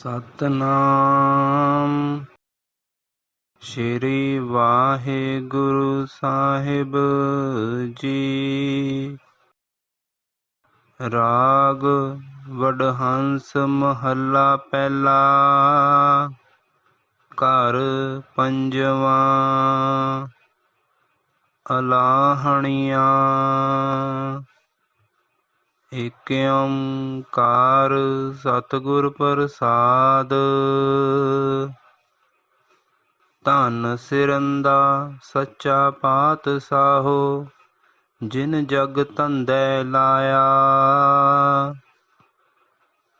ਸਤਨਾਮ। ਸ਼੍ਰੀ ਵਾਹਿਗੁਰੂ ਸਾਹਿਬ ਜੀ। ਰਾਗ ਵਡਹੰਸ ਮਹੱਲਾ ਪਹਿਲਾ। ਘਰ ਪੰਜਵਾਂ। ਅਲਾਹਣੀਆਂ। ਏਕ ਓੰਕਾਰ ਸਤਿਗੁਰ ਪ੍ਰਸਾਦ। ਧੰਨ ਸਿਰੰਦਾ ਸੱਚਾ ਪਾਤਸ਼ਾਹੋ, ਜਿਨ ਜਗ ਧੰਦੈ ਲਾਇਆ।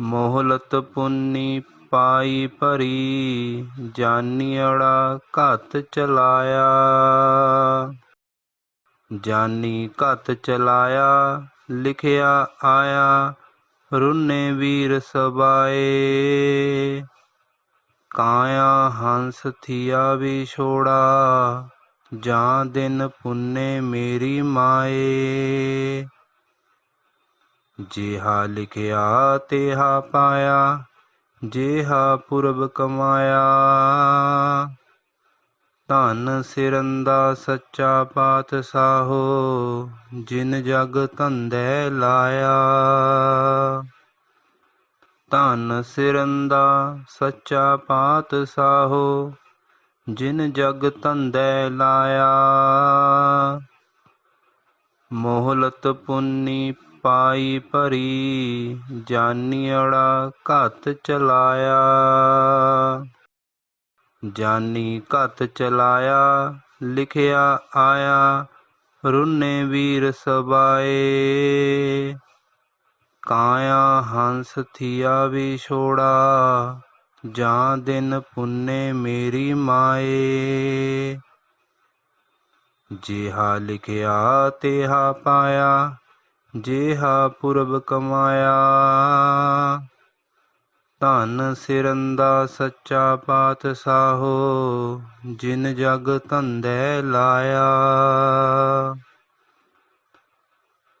ਮੋਹਲਤ ਪੁੰਨੀ ਪਾਈ ਭਰੀ ਜਾਨੀੜਾ ਘਤ ਚਲਾਇਆ। ਜਾਨੀ ਘਤ ਚਲਾਇਆ ਲਿਖਿਆ ਆਇਆ, ਰੁਨੇ ਵੀਰ ਸਬਾਏ। ਕਾਇਆ ਹੰਸ ਥੀਆ ਵੀ ਛੋੜਾ, ਜਾਂ ਦਿਨ ਪੁੰਨੇ ਮੇਰੀ ਮਾਏ। ਜਿਹਾ ਲਿਖਿਆ ਤੇਹਾ ਪਾਇਆ, ਜਿਹਾ ਪੁਰਬ ਕਮਾਇਆ। ਧੰਨ ਸਿਰੰਦਾ ਸੱਚਾ ਪਾਤਸ਼ਾਹੋ, ਜਿਨ ਜਗ ਧੰਦੇ ਲਾਇਆ। ਧੰਨ ਸਿਰੰਦਾ ਸੱਚਾ ਪਾਤਸ਼ਾਹੋ, ਜਿਨ ਜਗ ਧੰਦੇ ਲਾਇਆ। ਮੋਹਲਤ ਪੁੰਨੀ ਪਾਈ ਭਰੀ ਜਾਨੀੜਾ ਘਤ ਚਲਾਇਆ। ਜਾਨੀ ਘਤ ਚਲਾਇਆ, ਲਿਖਿਆ ਆਇਆ, ਰੁਨੇ ਵੀਰ ਸਬਾਏ। ਕਾਇਆ ਹੰਸ ਥੀਆ ਵੀ ਛੋੜਾ, ਜਾਂ ਦਿਨ ਪੁੰਨੇ ਮੇਰੀ ਮਾਏ। ਜਿਹਾ ਲਿਖਿਆ, ਤੇਹਾ ਪਾਇਆ, ਜਿਹਾ ਪੁਰਬ ਕਮਾਇਆ। ਧੰਨ ਸਿਰੰਦਾ ਸੱਚਾ ਪਾਤਸ਼ਾਹੋ, ਜਿਨ ਜਗ ਧੰਦੇ ਲਾਇਆ।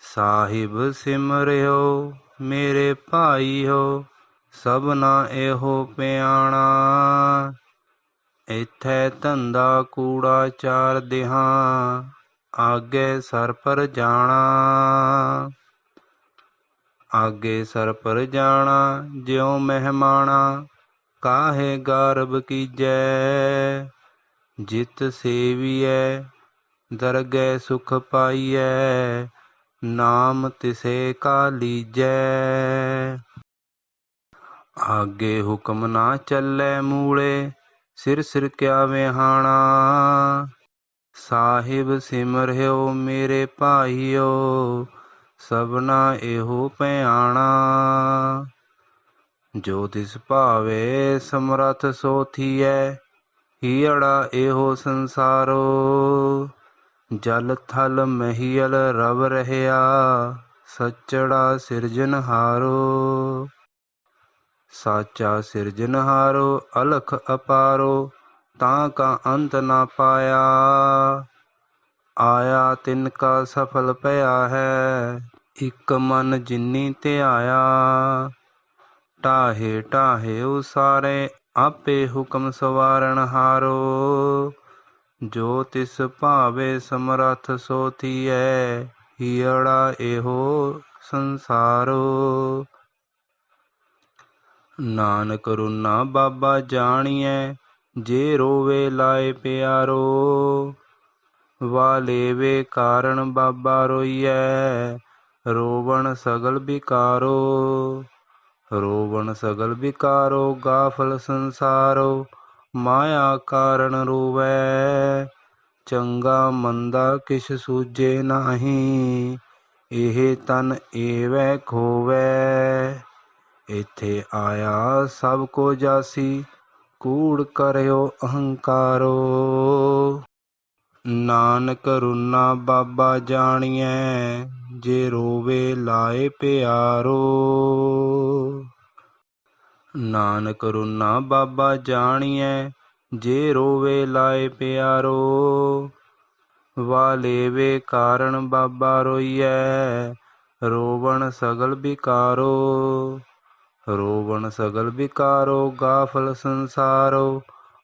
ਸਾਹਿਬ ਸਿਮਰਿਓ, ਮੇਰੇ ਭਾਈ ਭਾਈਓ, ਸਭਨਾ ਇਹੋ ਪਿਆਣਾ। ਇਥੈ ਧੰਦਾ ਕੂੜਾ ਚਾਰ ਦਿਹਾਂ, ਆਗੇ ਸਰ ਪਰ ਜਾਣਾ। ਆਗੇ ਸਰ ਪਰ ਜਾਣਾ, ਜਿਉ ਮਹਿਮਾਣਾ, ਕਾਹੇ ਗਰਬ ਕੀਜੈ? ਜਿਤ ਸੇਵੀਐ, ਦਰਗਹਿ ਸੁਖ ਪਾਈਐ, ਨਾਮ ਤਿਸੇ ਕਾ ਲੀਜੈ। ਆਗੇ ਹੁਕਮ ਨਾ ਚੱਲੈ ਮੂਲੇ, ਸਿਰ ਸਿਰ ਕਿਆ ਵਿਹਾਣਾ? ਸਾਹਿਬ ਸਿਮਰਿਓ ਮੇਰੇ ਭਾਈਓ ਸਭਨਾ ਇਹੋ ਭਿਆਣਾ। ਜੋ ਤਿਸ ਭਾਵੇ ਸਮਰਥ ਸੋ ਥੀਐ ਹੀੜਾ ਇਹੋ ਸੰਸਾਰੋ। ਜਲ ਥਲ ਮਹੀਲ ਰਵ ਰਹਿਆ, ਸੱਚੜਾ ਸਿਰਜਨਹਾਰੋ ਸਾਚਾ ਸਿਰਜਨਹਾਰੋ ਅਲਖ ਅਪਾਰੋ, ਤਾਂ ਕਾ ਅੰਤ ਨਾ ਪਾਇਆ। ਆਇਆ ਤਿਨ ਕਾ ਸਫਲ ਭਇਆ ਹੈ, ਇਕ ਮਨ ਜਿਨੀ ਧਿਆਇਆ ਟਾਹੇ ਟਾਹੇ ਉਸਾਰੇ ਆਪੇ ਹੁਕਮ ਸਵਾਰਨ ਹਾਰੋ। ਜੋ ਤਿਸ ਭਾਵੇ ਸਮਰਥ ਸੋ ਥੀਐ ਹੀੜਾ ਇਹੋ ਸੰਸਾਰੋ। ਨਾਨਕ ਰੁਨਾ ਬਾਬਾ ਜਾਣੀਐ, ਜੇ ਰੋਵੇ ਲਾਏ ਪਿਆਰੋ। ਵਾਲੇਵੇ ਕਾਰਨ ਬਾਬਾ ਰੋਈਐ, ਰੋਵਣ ਸਗਲ ਵਿਕਾਰੋ, ਰੋਵਣ ਸਗਲ ਵਿਕਾਰੋ, ਗਾਫਲ ਸੰਸਾਰੋ, ਮਾਇਆ ਕਾਰਨ ਰੋਵੈ, ਚੰਗਾ ਮੰਦਾ ਕਿਛ ਸੂਝੇ ਨਾਹੀ, ਇਹ ਤਨ ਏਵੈ ਖੋਵੈ। ਇਥੇ ਆਇਆ ਸਭ ਕੋ ਜਾਸੀ, ਕੂੜ ਕਰਿਓ ਅਹੰਕਾਰੋ। ਨਾਨਕ ਰੁਨਾ ਬਾਬਾ ਜਾਣੀਐ, ਜੇ ਰੋਵੇ ਲਾਏ ਪਿਆਰੋ। ਨਾਨਕ ਰੁਨਾ ਬਾਬਾ ਜਾਣੀਐ, ਜੇ ਰੋਵੇ ਲਾਏ ਪਿਆਰੋ। ਵਾਲੇਵੇ ਕਾਰਨ ਬਾਬਾ ਰੋਈਐ, ਰੋਵਣ ਸਗਲ ਵਿਕਾਰੋ। ਰੋਵਣ ਸਗਲ ਵਿਕਾਰੋ, ਗਾਫਲ ਸੰਸਾਰੋ,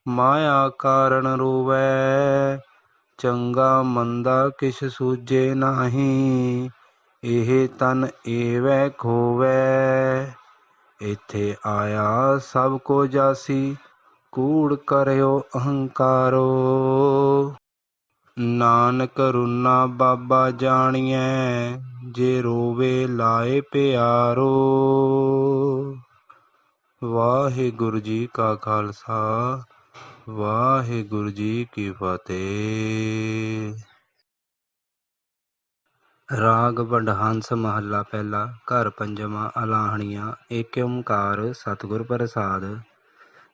ਮਾਇਆ ਕਾਰਨ ਰੋਵੈ। ਚੰਗਾ ਮੰਦਾ ਕਿਛ ਸੂਝੇ ਨਾਹੀ, ਇਹ ਤਨ ਏਵੈ ਖੋਵੈ। ਇਥੇ ਆਇਆ ਸਭ ਕੋ ਜਾਸੀ, ਕੂੜ ਕਰਿਓ ਅਹੰਕਾਰੋ। ਨਾਨਕ ਰੁਨਾ ਬਾਬਾ ਜਾਣੀਐ, ਜੇ ਰੋਵੇ ਲਾਏ ਪਿਆਰੋ। ਵਾਹਿਗੁਰੂ ਜੀ ਕਾ ਖਾਲਸਾ। ਵਾਹਿਗੁਰੂ ਜੀ ਕੀ ਫਤਿਹ। ਰਾਗ ਵਡਹੰਸ ਮਹੱਲਾ ਪਹਿਲਾ, ਘਰ ਪੰਜਵਾਂ, ਅਲਾਹਣੀਆਂ, ਏਕ ਓੰਕਾਰ, ਸਤਿਗੁਰ ਪ੍ਰਸਾਦ।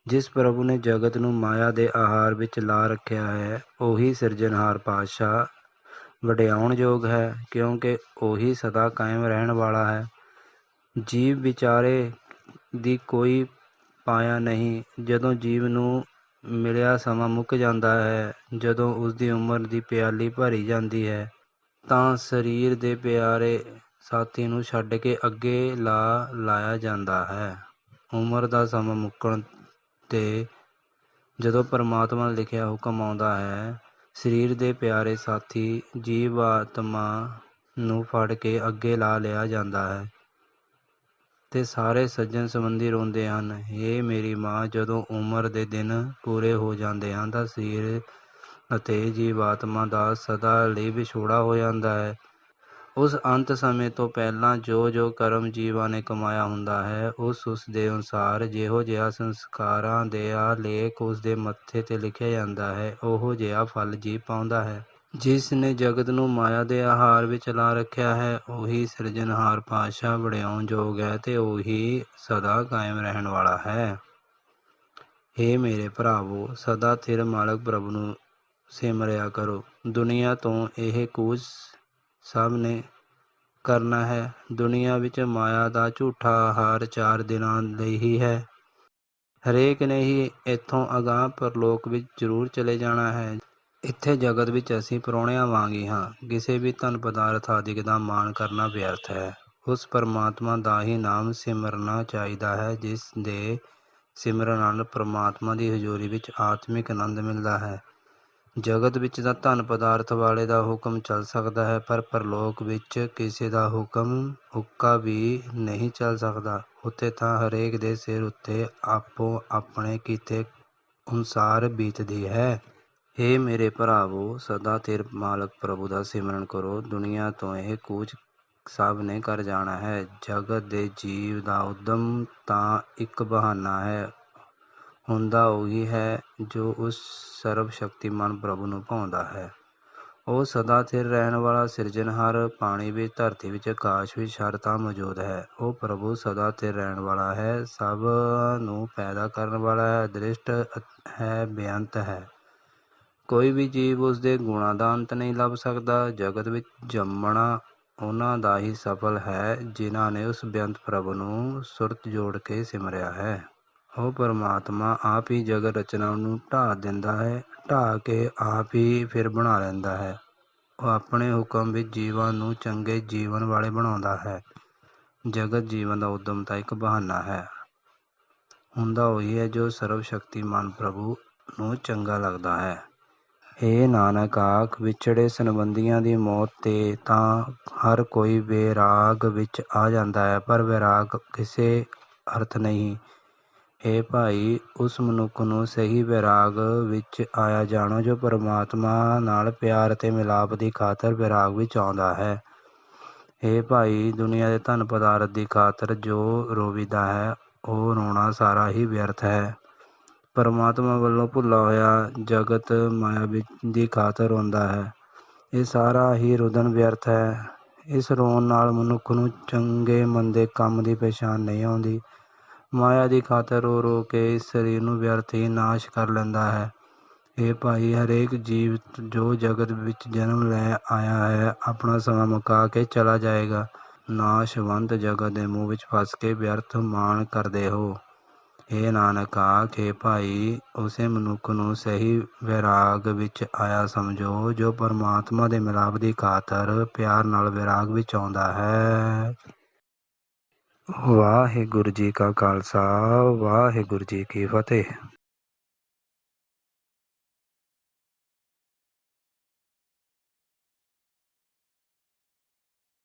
ਜਿਸ ਪ੍ਰਭੂ ਨੇ ਜਗਤ ਨੂੰ ਮਾਇਆ ਦੇ ਆਹਾਰ ਵਿੱਚ ਲਾ ਰੱਖਿਆ ਹੈ, ਉਹੀ ਸਿਰਜਣਹਾਰ ਪਾਤਸ਼ਾਹ ਵਡਿਆਉਣ ਯੋਗ ਹੈ, ਕਿਉਂਕਿ ਉਹੀ ਸਦਾ ਕਾਇਮ ਰਹਿਣ ਵਾਲਾ ਹੈ। ਜੀਵ ਵਿਚਾਰੇ ਦੀ ਕੋਈ ਪਾਇਆ ਨਹੀਂ, ਜਦੋਂ ਜੀਵ ਨੂੰ ਮਿਲਿਆ ਸਮਾਂ ਮੁੱਕ ਜਾਂਦਾ ਹੈ। ਜਦੋਂ ਉਸਦੀ ਉਮਰ ਦੀ ਪਿਆਲੀ ਭਰੀ ਜਾਂਦੀ ਹੈ, ਤਾਂ ਸਰੀਰ ਦੇ ਪਿਆਰੇ ਸਾਥੀ ਨੂੰ ਛੱਡ ਕੇ ਅੱਗੇ ਲਾ ਲਾਇਆ ਜਾਂਦਾ ਹੈ। ਉਮਰ ਦਾ ਸਮਾਂ ਮੁੱਕਣ ਤੇ ਜਦੋਂ ਪਰਮਾਤਮਾ ਨੇ ਲਿਖਿਆ ਹੁਕਮ ਆਉਂਦਾ ਹੈ, ਸਰੀਰ ਦੇ ਪਿਆਰੇ ਸਾਥੀ ਜੀਵ ਆਤਮਾ ਨੂੰ ਫੜ ਕੇ ਅੱਗੇ ਲਾ ਲਿਆ ਜਾਂਦਾ ਹੈ। ਅਤੇ ਸਾਰੇ ਸੱਜਣ ਸੰਬੰਧੀ ਰੋਂਦੇ ਹਨ। ਇਹ ਮੇਰੀ ਮਾਂ, ਜਦੋਂ ਉਮਰ ਦੇ ਦਿਨ ਪੂਰੇ ਹੋ ਜਾਂਦੇ ਹਨ ਤਾਂ ਸਰੀਰ ਅਤੇ ਜੀਵਾਤਮਾ ਦਾ ਸਦਾ ਲਈ ਵਿਛੋੜਾ ਹੋ ਜਾਂਦਾ ਹੈ। ਉਸ ਅੰਤ ਸਮੇਂ ਤੋਂ ਪਹਿਲਾਂ ਜੋ ਜੋ ਕਰਮ ਜੀਵਾਂ ਨੇ ਕਮਾਇਆ ਹੁੰਦਾ ਹੈ, ਉਸ ਉਸ ਦੇ ਅਨੁਸਾਰ ਜਿਹੋ ਜਿਹਾ ਸੰਸਕਾਰਾਂ ਦੇ ਆ ਲੇਖ ਉਸ ਦੇ ਮੱਥੇ ਤੇ ਲਿਖਿਆ ਜਾਂਦਾ ਹੈ, ਉਹੋ ਜਿਹਾ ਫਲ ਜੀਵ ਪਾਉਂਦਾ ਹੈ। ਜਿਸ ਨੇ ਜਗਤ ਨੂੰ ਮਾਇਆ ਦੇ ਆਹਾਰ ਵਿੱਚ ਲਾ ਰੱਖਿਆ ਹੈ, ਉਹੀ ਸਿਰਜਣਹਾਰ ਪਾਤਸ਼ਾਹ ਵਡਿਆਉਣ ਯੋਗ ਹੈ ਤੇ ਉਹੀ ਸਦਾ ਕਾਇਮ ਰਹਿਣ ਵਾਲਾ ਹੈ। ਏ ਮੇਰੇ ਭਰਾਵੋ, ਸਦਾ ਥਿਰ ਮਾਲਕ ਪ੍ਰਭ ਨੂੰ ਸਿਮਰਿਆ ਕਰੋ। ਦੁਨੀਆ ਤੋਂ ਇਹ ਕੁਝ ਸਭ ਨੇ ਕਰਨਾ ਹੈ। ਦੁਨੀਆ ਵਿੱਚ ਮਾਇਆ ਦਾ ਝੂਠਾ ਆਹਾਰ ਚਾਰ ਦਿਨਾਂ ਲਈ ਹੀ ਹੈ। ਹਰੇਕ ਨੇ ਹੀ ਇੱਥੋਂ ਅਗਾਹ ਪਰਲੋਕ ਵਿੱਚ ਜ਼ਰੂਰ ਚਲੇ ਜਾਣਾ ਹੈ। ਇੱਥੇ ਜਗਤ ਵਿੱਚ ਅਸੀਂ ਪ੍ਰਾਹੁਣਿਆਂ ਵਾਂਗ ਹੀ ਹਾਂ। ਕਿਸੇ ਵੀ ਧਨ ਪਦਾਰਥ ਆਦਿਕ ਦਾ ਮਾਣ ਕਰਨਾ ਵਿਅਰਥ ਹੈ। ਉਸ ਪਰਮਾਤਮਾ ਦਾ ਹੀ ਨਾਮ ਸਿਮਰਨਾ ਚਾਹੀਦਾ ਹੈ, ਜਿਸ ਦੇ ਸਿਮਰਨ ਨਾਲ ਪਰਮਾਤਮਾ ਦੀ ਹਜ਼ੂਰੀ ਵਿੱਚ ਆਤਮਿਕ ਆਨੰਦ ਮਿਲਦਾ ਹੈ। ਜਗਤ ਵਿੱਚ ਤਾਂ ਧਨ ਪਦਾਰਥ ਵਾਲੇ ਦਾ ਹੁਕਮ ਚੱਲ ਸਕਦਾ ਹੈ, ਪਰ ਪਰਲੋਕ ਵਿੱਚ ਕਿਸੇ ਦਾ ਹੁਕਮ ਹੁੱਕਾ ਵੀ ਨਹੀਂ ਚੱਲ ਸਕਦਾ। ਉੱਥੇ ਤਾਂ ਹਰੇਕ ਦੇ ਸਿਰ ਉੱਤੇ ਆਪੋ ਆਪਣੇ ਕੀਤੇ ਅਨੁਸਾਰ ਬੀਤਦੀ ਹੈ। ਏ ਮੇਰੇ ਭਰਾਵੋ, ਸਦਾ ਤੇਰ ਮਾਲਕ ਪ੍ਰਭੂ ਦਾ ਸਿਮਰਨ ਕਰੋ। ਦੁਨੀਆ ਤੋਂ ਇਹ ਕੂਚ ਸਭ ਨੇ ਕਰ ਜਾਣਾ ਹੈ। ਜਗਤ ਦੇ ਜੀਵ ਦਾ ਉਦਮ ਤਾਂ ਇੱਕ ਬਹਾਨਾ ਹੈ। ਹੁੰਦਾ ਉਹੀ ਹੈ ਜੋ ਉਸ ਸਰਵ ਸ਼ਕਤੀਮਾਨ ਪ੍ਰਭੂ ਨੂੰ ਪਾਉਂਦਾ ਹੈ। ਉਹ ਸਦਾ ਸਥਿਰ ਰਹਿਣ ਵਾਲਾ ਸਿਰਜਣਹਾਰ ਪਾਣੀ ਵਿੱਚ, ਧਰਤੀ ਵਿੱਚ, ਆਕਾਸ਼ ਵਿੱਚ, ਹਰ ਥਾਂ ਮੌਜੂਦ ਹੈ। ਉਹ ਪ੍ਰਭੂ ਸਦਾ ਸਥਿਰ ਰਹਿਣ ਵਾਲਾ ਹੈ। ਸਭ ਨੂੰ ਪੈਦਾ ਕਰਨ ਵਾਲਾ ਹੈ। ਦ੍ਰਿਸ਼ਟ ਹੈ, ਬੇਅੰਤ ਹੈ। ਕੋਈ ਵੀ ਜੀਵ ਉਸ ਦੇ ਗੁਣਾਂ ਦਾ ਅੰਤ ਨਹੀਂ ਲੱਭ ਸਕਦਾ। ਜਗਤ ਵਿੱਚ ਜੰਮਣਾ ਉਹਨਾਂ ਦਾ ਹੀ ਸਫਲ ਹੈ, ਜਿਨ੍ਹਾਂ ਨੇ ਉਸ ਬੇਅੰਤ ਪ੍ਰਭ ਨੂੰ ਸੁਰਤ ਜੋੜ ਕੇ ਸਿਮਰਿਆ ਹੈ। ਉਹ ਪਰਮਾਤਮਾ ਆਪ ਹੀ ਜਗਤ ਰਚਨਾ ਨੂੰ ਢਾਹ ਦਿੰਦਾ ਹੈ, ਢਾਹ ਕੇ ਆਪ ਹੀ ਫਿਰ ਬਣਾ ਲੈਂਦਾ ਹੈ। ਉਹ ਆਪਣੇ ਹੁਕਮ ਵਿੱਚ ਜੀਵਾਂ ਨੂੰ ਚੰਗੇ ਜੀਵਨ ਵਾਲੇ ਬਣਾਉਂਦਾ ਹੈ। ਜਗਤ ਜੀਵਨ ਦਾ ਉਦਮ ਤਾਂ ਇੱਕ ਬਹਾਨਾ ਹੈ। ਹੁੰਦਾ ਉਹੀ ਹੈ ਜੋ ਸਰਵ ਸ਼ਕਤੀਮਾਨ ਪ੍ਰਭੂ ਨੂੰ ਚੰਗਾ ਲੱਗਦਾ ਹੈ। ਏ ਨਾਨਕ, ਆਖ ਵਿਛੜੇ ਸੰਬੰਧੀਆਂ ਦੀ ਮੌਤ ਤੇ ਤਾਂ ਹਰ ਕੋਈ ਵੈਰਾਗ ਵਿੱਚ ਆ ਜਾਂਦਾ ਹੈ, ਪਰ ਵੈਰਾਗ ਕਿਸੇ ਅਰਥ ਨਹੀਂ। ਏ ਭਾਈ, ਉਸ ਮਨੁੱਖ ਨੂੰ ਸਹੀ ਵੈਰਾਗ ਵਿੱਚ ਆਇਆ ਜਾਣੋ, ਜੋ ਪਰਮਾਤਮਾ ਨਾਲ ਪਿਆਰ ਅਤੇ ਮਿਲਾਪ ਦੀ ਖਾਤਰ ਵੈਰਾਗ ਵਿੱਚ ਆਉਂਦਾ ਹੈ। ਏ ਭਾਈ, ਦੁਨੀਆ ਦੇ ਧਨ ਪਦਾਰਥ ਦੀ ਖਾਤਰ ਜੋ ਰੋਵੀਦਾ ਹੈ, ਉਹ ਰੋਣਾ ਸਾਰਾ ਹੀ ਵਿਅਰਥ ਹੈ। ਪਰਮਾਤਮਾ ਵੱਲੋਂ ਭੁੱਲਾ ਹੋਇਆ ਜਗਤ ਮਾਇਆ ਵਿੱਚ ਦੀ ਖਾਤਰ ਹੁੰਦਾ ਹੈ। ਇਹ ਸਾਰਾ ਹੀ ਰੁਦਨ ਵਿਅਰਥ ਹੈ। ਇਸ ਰੋਣ ਨਾਲ ਮਨੁੱਖ ਨੂੰ ਚੰਗੇ ਮੰਦੇ ਕੰਮ ਦੀ ਪਛਾਣ ਨਹੀਂ ਆਉਂਦੀ। ਮਾਇਆ ਦੀ ਖਾਤਰ ਰੋ ਰੋ ਕੇ ਇਸ ਸਰੀਰ ਨੂੰ ਵਿਅਰਥ ਹੀ ਨਾਸ਼ ਕਰ ਲੈਂਦਾ ਹੈ। ਇਹ ਭਾਈ ਹਰੇਕ ਜੀਵ ਜੋ ਜਗਤ ਵਿੱਚ ਜਨਮ ਲੈ ਆਇਆ ਹੈ, ਆਪਣਾ ਸਮਾਂ ਮੁਕਾ ਕੇ ਚਲਾ ਜਾਏਗਾ। ਨਾਸ਼ਵੰਤ ਜਗਤ ਦੇ ਮੂੰਹ ਵਿੱਚ ਫਸ ਕੇ ਵਿਅਰਥ ਮਾਣ ਕਰਦੇ ਹੋ। ਇਹ ਨਾਨਕ, ਆਖੇ ਭਾਈ, ਉਸੇ ਮਨੁੱਖ ਨੂੰ ਸਹੀ ਵੈਰਾਗ ਵਿੱਚ ਆਇਆ ਸਮਝੋ, ਜੋ ਪਰਮਾਤਮਾ ਦੇ ਮਿਲਾਪ ਦੀ ਖਾਤਰ ਪਿਆਰ ਨਾਲ ਵੈਰਾਗ ਵਿੱਚ ਆਉਂਦਾ ਹੈ। ਵਾਹਿਗੁਰੂ ਜੀ ਕਾ ਖਾਲਸਾ, ਵਾਹਿਗੁਰੂ ਜੀ ਕੀ ਫਤਿਹ।